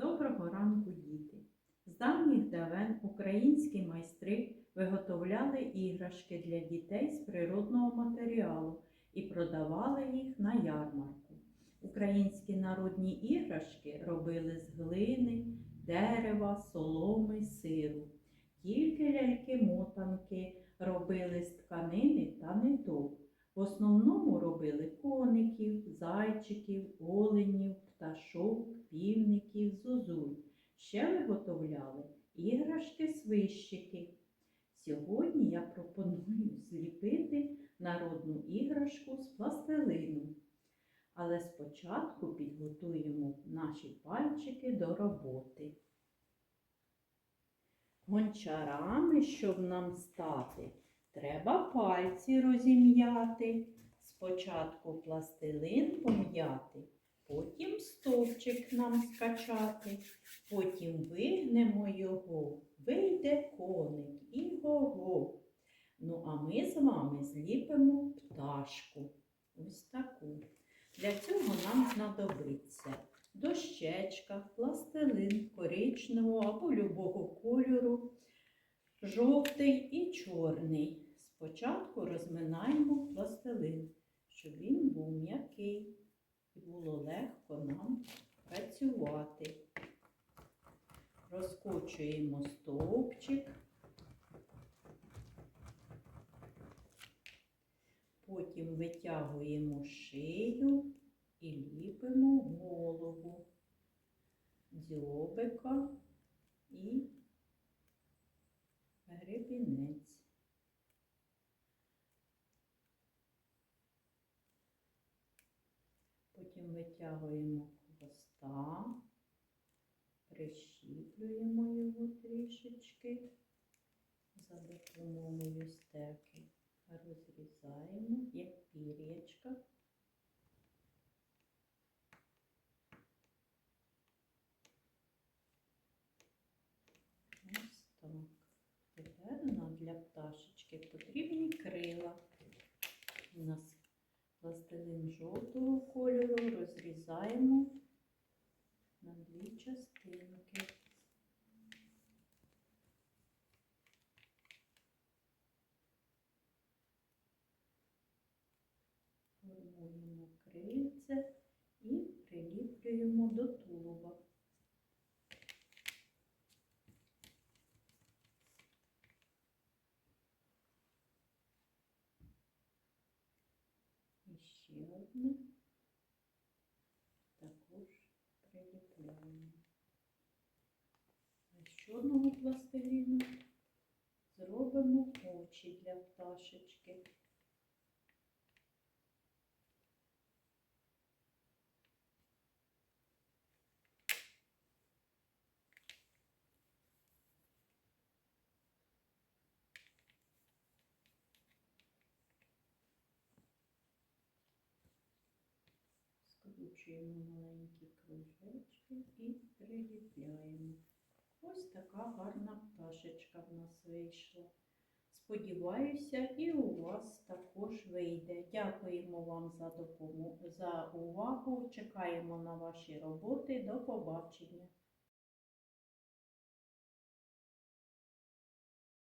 Доброго ранку, діти! З давніх давен українські майстри виготовляли іграшки для дітей з природного матеріалу і продавали їх на ярмарку. Українські народні іграшки робили з глини, дерева, соломи, сиру. Тільки ляльки-мотанки робили з тканини та ниток. В основному робили коників, зайчиків, оленів, пташок, півників, зозуль. Ще виготовляли іграшки-свищики. Сьогодні я пропоную зліпити народну іграшку з пластилину. Але спочатку підготуємо наші пальчики до роботи. Гончарами, щоб нам стати, треба пальці розім'яти. Спочатку пластилин пом'яти, потім стовпчик нам скачати, потім вигнемо його, вийде коник і го-го. Ну, а ми з вами зліпимо пташку. Ось таку. Для цього нам знадобиться дощечка, пластилин коричневого або любого кольору, жовтий і чорний. Спочатку розминаємо пластилин, щоб він був м'який було легко нам працювати. Розкочуємо стовпчик, потім витягуємо шию і ліпимо голову, дзьобика і гребінець. Потім витягуємо хвоста, прищіплюємо його трішечки за допомогою стеки, розрізаємо як пір'ячка. Ось так. Тепер нам для пташечки потрібні крила. У нас пластилин жовтого кольору розрізаємо на дві частинки. Формуємо крильце і приліплюємо до тулуба. Ще одне також приліпляємо. А з чорного пластиліну зробимо очі для пташечки. Скручуємо маленькі кружечки і приліпляємо. Ось така гарна пташечка в нас вийшла. Сподіваюся, і у вас також вийде. Дякуємо вам за допомогу, за увагу. Чекаємо на ваші роботи. До побачення!